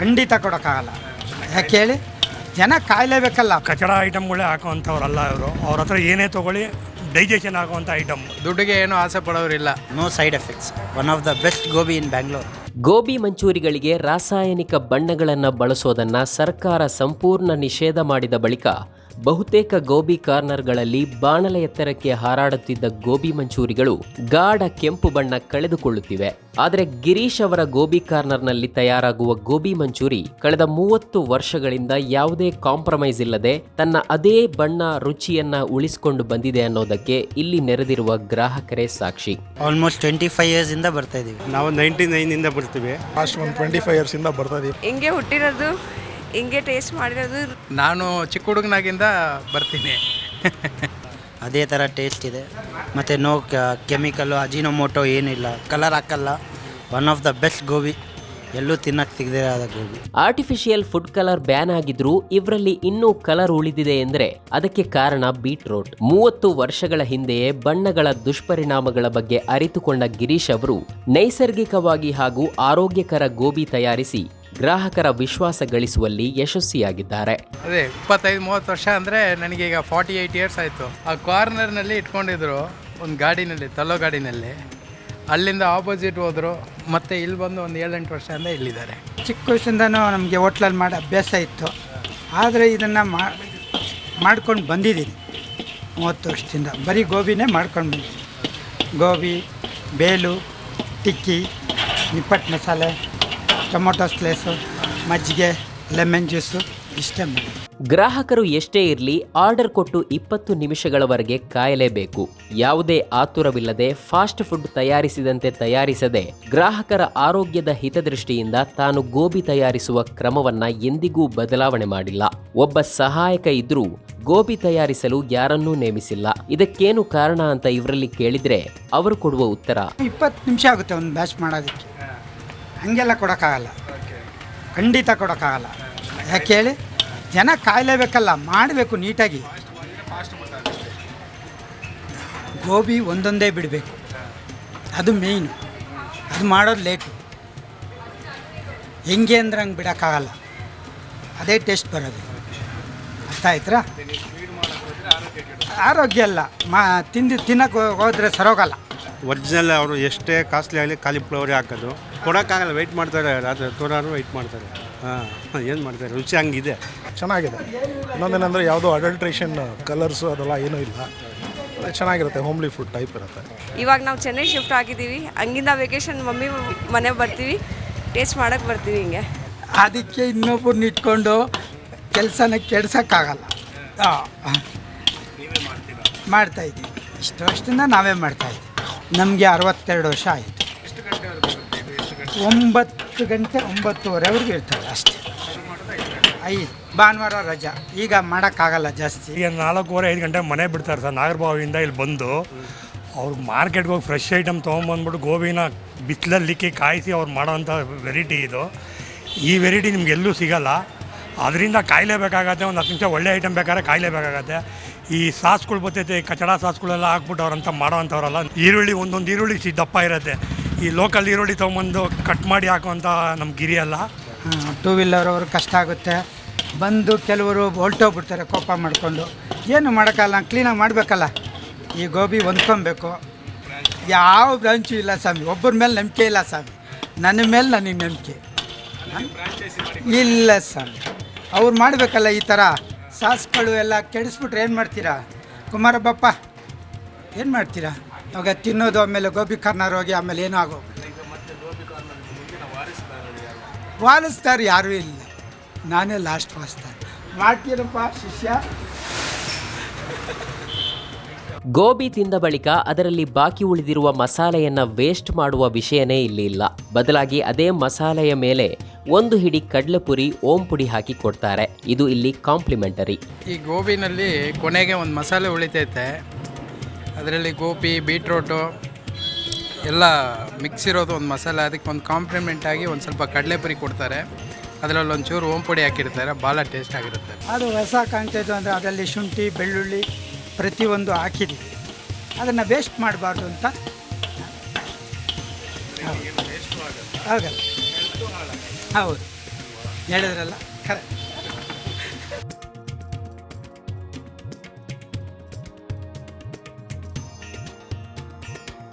ಖಂಡಿತ ಕೊಡೋಕ್ಕಾಗಲ್ಲ. ಯಾಕೆ ಹೇಳಿ ಜನ ಕಾಯಲೇಬೇಕಲ್ಲ. ಕಚಡ ಐಟಮ್ಗಳೇ ಹಾಕೋವಂಥವ್ರಲ್ಲ ಅವರು ಅವ್ರ ಹತ್ರ ಏನೇ ತೊಗೊಳ್ಳಿ ಡೈಜೆಷನ್ ಆಗುವಂಥ ಐಟಮ್ ದುಡ್ಡಿಗೆ ಏನು ಆಸೆ ಪಡೋರಿಲ್ಲ. No side effects one of the best gobi in Bangalore gobi ಮಂಚೂರಿಗಳಿಗೆ ರಾಸಾಯನಿಕ ಬಣ್ಣಗಳನ್ನು ಬಳಸೋದನ್ನು ಸರ್ಕಾರ ಸಂಪೂರ್ಣ ನಿಷೇಧ ಮಾಡಿದ ಬಳಿಕ ಬಹುತೇಕ ಗೋಬಿ ಕಾರ್ನರ್ಗಳಲ್ಲಿ ಬಾಣಲ ಎತ್ತರಕ್ಕೆ ಹಾರಾಡುತ್ತಿದ್ದ ಗೋಬಿ ಮಂಚೂರಿಗಳು ಗಾಢ ಕೆಂಪು ಬಣ್ಣ ಕಳೆದುಕೊಳ್ಳುತ್ತಿವೆ. ಆದರೆ ಗಿರೀಶ್ ಅವರ ಗೋಬಿ ಕಾರ್ನರ್ನಲ್ಲಿ ತಯಾರಾಗುವ ಗೋಬಿ ಮಂಚೂರಿ ಕಳೆದ ಮೂವತ್ತು ವರ್ಷಗಳಿಂದ ಯಾವುದೇ ಕಾಂಪ್ರಮೈಸ್ ಇಲ್ಲದೆ ತನ್ನ ಅದೇ ಬಣ್ಣ ರುಚಿಯನ್ನ ಉಳಿಸಿಕೊಂಡು ಬಂದಿದೆ ಅನ್ನೋದಕ್ಕೆ ಇಲ್ಲಿ ನೆರೆದಿರುವ ಗ್ರಾಹಕರೇ ಸಾಕ್ಷಿ. ಆಲ್ಮೋಸ್ಟ್ ಟ್ವೆಂಟಿ ಫೈವ್ ಇಯರ್ಸಿಂದ ಬರ್ತಾ ಇದೀವಿ. ನಾವು ನೈಂಟಿ ನೈನಿಂದ ಬರ್ತೀವಿ. ಲಾಸ್ಟ್ ಒಂದು ಟ್ವೆಂಟಿ ಫೈವ್ ಇಯರ್ಸಿಂದ ಬರ್ತಾ ಇದೀವಿ. ಹಿಂಗೆ ಹುಟ್ಟಿರೋದು? ಹಿಂಗೆ ಟೇಸ್ಟ್ ಮಾಡಿರೋದು? ನಾನು ಚಿಕ್ಕ ಹುಡುಗನಾಗಿಂದ ಬರ್ತೀನಿ. ಅದೇ ಥರ ಟೇಸ್ಟ್ ಇದೆ. ಮತ್ತು ನೋ ಕೆಮಿಕಲ್ಲು ಅಜಿನೋಮೋಟೋ ಏನಿಲ್ಲ. ಕಲರ್ ಹಾಕಲ್ಲ. One of the best gobi. ಎಲ್ಲೂ ತಿನ್ನಕ್ಕೆ ತೆಗೆದೇ ಆದ gobi. Artificial food colour ban ಆಗಿದ್ರೂ ಇವರಲ್ಲಿ ಇನ್ನೂ ಕಲರ್ ಉಳಿದಿದೆ ಎಂದರೆ ಅದಕ್ಕೆ ಕಾರಣ ಬೀಟ್ರೋಟ್ ಮೂವತ್ತು ವರ್ಷಗಳ ಹಿಂದೆಯೇ ಬಣ್ಣಗಳ ದುಷ್ಪರಿಣಾಮಗಳ ಬಗ್ಗೆ ಅರಿತುಕೊಂಡ ಗಿರೀಶ್ ಅವರು ನೈಸರ್ಗಿಕವಾಗಿ ಹಾಗೂ ಆರೋಗ್ಯಕರ ಗೋಬಿ ತಯಾರಿಸಿ ಗ್ರಾಹಕರ ವಿಶ್ವಾಸ ಗಳಿಸುವಲ್ಲಿ ಯಶಸ್ವಿಯಾಗಿದ್ದಾರೆ. ಅದೇ ಇಪ್ಪತ್ತೈದು ಮೂವತ್ತು ವರ್ಷ ಅಂದರೆ ನನಗೆ ಈಗ ಫಾರ್ಟಿ ಏಯ್ಟ್ ಇಯರ್ಸ್ ಆಯಿತು. ಆ ಕಾರ್ನರ್ನಲ್ಲಿ ಇಟ್ಕೊಂಡಿದ್ರು ಒಂದು ಗಾಡಿನಲ್ಲಿ ತಲೋ ಗಾಡಿನಲ್ಲಿ. ಅಲ್ಲಿಂದ ಆಪೋಸಿಟ್ ಹೋದರು. ಮತ್ತೆ ಇಲ್ಲಿ ಬಂದು ಒಂದು ಏಳೆಂಟು ವರ್ಷದಿಂದ ಇಲ್ಲಿದ್ದಾರೆ. ಚಿಕ್ಕ ವಯಸ್ಸಿಂದನೂ ನಮಗೆ ಹೋಟ್ಲಲ್ಲಿ ಮಾಡಿ ಅಭ್ಯಾಸ ಇತ್ತು. ಆದರೆ ಇದನ್ನು ಮಾಡ್ಕೊಂಡು ಬಂದಿದ್ದೀನಿ. ಮೂವತ್ತು ವರ್ಷದಿಂದ. ಬರೀ ಗೋಬಿನೇ ಮಾಡ್ಕೊಂಡು ಬಂದಿದ್ದೀನಿ. ಗೋಬಿ ಬೇಲು ಟಿಕ್ಕಿ ನಿಪ್ಪಟ್ಟು ಮಸಾಲೆ. ಟೊಮೊಟೊ ಸ್ಲೇಸು ಮಜ್ಜಿಗೆ ಲೆಮನ್ ಜ್ಯೂಸು ಇಷ್ಟೇ ಗ್ರಾಹಕರು ಎಷ್ಟೇ ಇರಲಿ ಆರ್ಡರ್ ಕೊಟ್ಟು ಇಪ್ಪತ್ತು ನಿಮಿಷಗಳವರೆಗೆ ಕಾಯಲೇಬೇಕು. ಯಾವುದೇ ಆತುರವಿಲ್ಲದೆ ಫಾಸ್ಟ್ ಫುಡ್ ತಯಾರಿಸಿದಂತೆ ತಯಾರಿಸದೆ ಗ್ರಾಹಕರ ಆರೋಗ್ಯದ ಹಿತದೃಷ್ಟಿಯಿಂದ ತಾನು ಗೋಬಿ ತಯಾರಿಸುವ ಕ್ರಮವನ್ನ ಎಂದಿಗೂ ಬದಲಾವಣೆ ಮಾಡಿಲ್ಲ. ಒಬ್ಬ ಸಹಾಯಕ ಇದ್ರೂ ಗೋಬಿ ತಯಾರಿಸಲು ಯಾರನ್ನೂ ನೇಮಿಸಿಲ್ಲ. ಇದಕ್ಕೇನು ಕಾರಣ ಅಂತ ಇವರಲ್ಲಿ ಕೇಳಿದ್ರೆ ಅವರು ಕೊಡುವ ಉತ್ತರ. ಇಪ್ಪತ್ತು ನಿಮಿಷ ಆಗುತ್ತೆ ಒಂದು ಬ್ಯಾಚ್ ಮಾಡೋದಕ್ಕೆ. ಹಾಗೆಲ್ಲ ಕೊಡೋಕ್ಕಾಗಲ್ಲ. ಖಂಡಿತ ಕೊಡೋಕ್ಕಾಗಲ್ಲ. ಯಾಕೆ ಹೇಳಿ? ಜನ ಕಾಯಲೇಬೇಕಲ್ಲ ಮಾಡಬೇಕು ನೀಟಾಗಿ. ಗೋಬಿ ಒಂದೊಂದೇ ಬಿಡಬೇಕು. ಅದು ಮೇಯ್ನು ಅದು ಮಾಡೋದು ಲೇಟು ಹೆಂಗೆ ಅಂದ್ರೆ ಹಂಗೆ ಬಿಡೋಕ್ಕಾಗಲ್ಲ. ಅದೇ ಟೇಸ್ಟ್ ಬರೋದು. ಅರ್ಥ ಆಯ್ತಾ ಆರೋಗ್ಯ ಅಲ್ಲ. ಮಾ ತಿಂದು ತಿನ್ನಕ್ಕೆ ಹೋದರೆ ಸರೋಗಲ್ಲ. ಒರಿಜಿನಲ್ ಅವರು ಎಷ್ಟೇ ಕಾಸ್ಟ್ಲಿ ಆಗಲಿ ಕಾಲಿಫ್ಲವರೇ ಹಾಕೋದು. ಕೊಡೋಕ್ಕಾಗಲ್ಲ ವೆಯ್ಟ್ ಮಾಡ್ತಾರೆ ರಾತ್ರಿ ತೋರಾರು ವೆಯ್ಟ್ ಮಾಡ್ತಾರೆ. ಹಾಂ ಏನು ಮಾಡ್ತಾರೆ? ರುಚಿ ಹಂಗಿದೆ. ಚೆನ್ನಾಗಿದೆ. ಇನ್ನೊಂದೇನೆಂದರೆ ಯಾವುದೋ ಅಡಲ್ಟ್ರೇಷನ್ ಕಲರ್ಸು ಅದೆಲ್ಲ ಏನೂ ಇಲ್ಲ. ಚೆನ್ನಾಗಿರುತ್ತೆ ಹೋಮ್ಲಿ ಫುಡ್ ಟೈಪ್ ಇರುತ್ತೆ. ಇವಾಗ ನಾವು ಚೆನ್ನೈ ಶಿಫ್ಟ್ ಆಗಿದ್ದೀವಿ. ಹಂಗಿಂದ ವೆಕೇಶನ್ ಮಮ್ಮಿ ಮನೆಗೆ ಬರ್ತೀವಿ. ಟೇಸ್ಟ್ ಮಾಡೋಕ್ಕೆ ಬರ್ತೀವಿ ಹಿಂಗೆ. ಅದಕ್ಕೆ ಇನ್ನೊಬ್ಬರನ್ನ ಇಟ್ಕೊಂಡು ಕೆಲಸನ ಕೆಡ್ಸೋಕ್ಕಾಗಲ್ಲ. ಹಾಂ. ಮಾಡ್ತಾಯಿದ್ದೀವಿ ಇಷ್ಟು ವರ್ಷದಿಂದ ನಾವೇ ಮಾಡ್ತಾ ಇದ್ದೀವಿ. ನಮಗೆ ಅರವತ್ತೆರಡು ವರ್ಷ ಆಯಿತು. ಒಂಬತ್ತು ಗಂಟೆ ಒಂಬತ್ತುವರೆವರೆಗೂ ಇರ್ತದೆ ಅಷ್ಟೇ. ಐದು. ಭಾನುವಾರ ರಜಾ. ಈಗ ಮಾಡೋಕ್ಕಾಗಲ್ಲ ಜಾಸ್ತಿ. ಈಗ ನಾಲ್ಕೂವರೆ, ಐದು ಗಂಟೆ ಮನೆ ಬಿಡ್ತಾರೆ ಸರ್. ನಾಗರಬಾವಿಯಿಂದ ಇಲ್ಲಿ ಬಂದು ಅವ್ರು ಮಾರ್ಕೆಟ್ಗೆ ಹೋಗಿ ಫ್ರೆಶ್ ಐಟಮ್ ತೊಗೊಂಬಂದ್ಬಿಟ್ಟು ಗೋಬಿನ ಬಿಸಿಲಲ್ಲಿಕ್ಕಿ ಕಾಯಿಸಿ ಅವ್ರು ಮಾಡೋವಂಥ ವೆರೈಟಿ ಇದು. ಈ ವೆರೈಟಿ ನಿಮ್ಗೆ ಎಲ್ಲೂ ಸಿಗಲ್ಲ. ಅದರಿಂದ ಕಾಯಲೇಬೇಕಾಗತ್ತೆ ಒಂದು ಹತ್ತು ನಿಮಿಷ ಒಳ್ಳೆ ಐಟಮ್ ಬೇಕಾದ್ರೆ ಕಾಯಲೇಬೇಕಾಗತ್ತೆ ಈ ಸಾಸ್ಗಳು ಬರ್ತೈತೆ ಕಚಡ ಸಾಸ್ಗಳೆಲ್ಲ ಹಾಕ್ಬಿಟ್ಟು ಅವ್ರಂತ ಮಾಡೋವಂಥವ್ರಲ್ಲ. ಈರುಳ್ಳಿ, ಒಂದೊಂದು ಈರುಳ್ಳಿ ಸಿ- ದಪ್ಪ ಇರುತ್ತೆ. ಈ ಲೋಕಲ್ ಈರುಳ್ಳಿ ತೊಗೊಂಬಂದು ಕಟ್ ಮಾಡಿ ಹಾಕುವಂಥ ನಮ್ಮ ಗಿರಿ ಅಲ್ಲ. ಟೂ ವೀಲರ್ ಅವರು ಕಷ್ಟ ಆಗುತ್ತೆ. ಬಂದು ಕೆಲವರು ಹೊಲ್ಟೋಗ್ಬಿಡ್ತಾರೆ ಕೋಪ ಮಾಡಿಕೊಂಡು. ಏನು ಮಾಡೋಕ್ಕಲ್ಲ ಕ್ಲೀನಾಗಿ ಮಾಡಬೇಕಲ್ಲ. ಈ ಗೋಬಿ ಹೊಂದ್ಕೊಬೇಕು. ಯಾವ ಬ್ರಾಂಚು ಇಲ್ಲ ಸ್ವಾಮಿ. ಒಬ್ಬರ ಮೇಲೆ ನಂಬಿಕೆ ಇಲ್ಲ ಸ್ವಾಮಿ. ನನ್ನ ಮೇಲೆ ನನಗೆ ನಂಬಿಕೆ. ಇಲ್ಲ ಸ್ವಾಮಿ. ಅವ್ರು ಮಾಡಬೇಕಲ್ಲ ಈ ಥರ ಸಾಸ್ಗಳು ಎಲ್ಲ ಕೆಡಿಸ್ಬಿಟ್ರೆ ಏನು ಮಾಡ್ತೀರಾ? ಕುಮಾರಬ್ಬಪ್ಪ ಏನು ಮಾಡ್ತೀರಾ? ಅವಾಗ ತಿನ್ನೋದು ಆಮೇಲೆ ಗೋಬಿ ಕಾರ್ನರ್ ಹೋಗಿ ಆಮೇಲೆ ಏನೂ ಆಗೋ ವಾಲಿಸ್ತಾರೆ ಯಾರೂ ಇಲ್ಲ. ನಾನೇ ಲಾಸ್ಟ್ ವಾಸ್ತಾರೆ ಮಾಡ್ತೀರಪ್ಪ ಶಿಷ್ಯ? ಗೋಬಿ ತಿಂದ ಬಳಿಕ ಅದರಲ್ಲಿ ಬಾಕಿ ಉಳಿದಿರುವ ಮಸಾಲೆಯನ್ನು ವೇಸ್ಟ್ ಮಾಡುವ ವಿಷಯನೇ ಇಲ್ಲಿ ಇಲ್ಲ. ಬದಲಾಗಿ ಅದೇ ಮಸಾಲೆಯ ಮೇಲೆ ಒಂದು ಹಿಡಿ ಕಡಲೆಪುರಿ ಓಂ ಪುಡಿ ಹಾಕಿ ಕೊಡ್ತಾರೆ. ಇದು ಇಲ್ಲಿ ಕಾಂಪ್ಲಿಮೆಂಟರಿ. ಈ ಗೋಬಿನಲ್ಲಿ ಕೊನೆಗೆ ಒಂದು ಮಸಾಲೆ ಉಳಿತೈತೆ. ಅದರಲ್ಲಿ ಗೋಬಿ ಬೀಟ್ರೋಟು ಎಲ್ಲ ಮಿಕ್ಸ್ ಇರೋದು ಒಂದು ಮಸಾಲೆ. ಅದಕ್ಕೆ ಒಂದು ಕಾಂಪ್ಲಿಮೆಂಟ್ ಆಗಿ ಒಂದು ಸ್ವಲ್ಪ ಕಡಲೆಪುರಿ ಕೊಡ್ತಾರೆ. ಅದರಲ್ಲಿ ಒಂಚೂರು ಓಂ ಪುಡಿ ಹಾಕಿರ್ತಾರೆ. ಭಾಳ ಟೇಸ್ಟ್ ಆಗಿರುತ್ತೆ. ಅದು ರಸ ಕಾಣ್ತಾಯಿತ್ತು ಅಂದರೆ ಅದರಲ್ಲಿ ಶುಂಠಿ ಬೆಳ್ಳುಳ್ಳಿ ಪ್ರತಿಯೊಂದು ಹಾಕಿದ್ವಿ. ಅದನ್ನು ವೇಸ್ಟ್ ಮಾಡಬಾರ್ದು ಅಂತ. ಹೌದು. ಆಗಲ್ಲ ಹೌದು. ಹೇಳಿದ್ರಲ್ಲ? ಕರೆಕ್ಟ್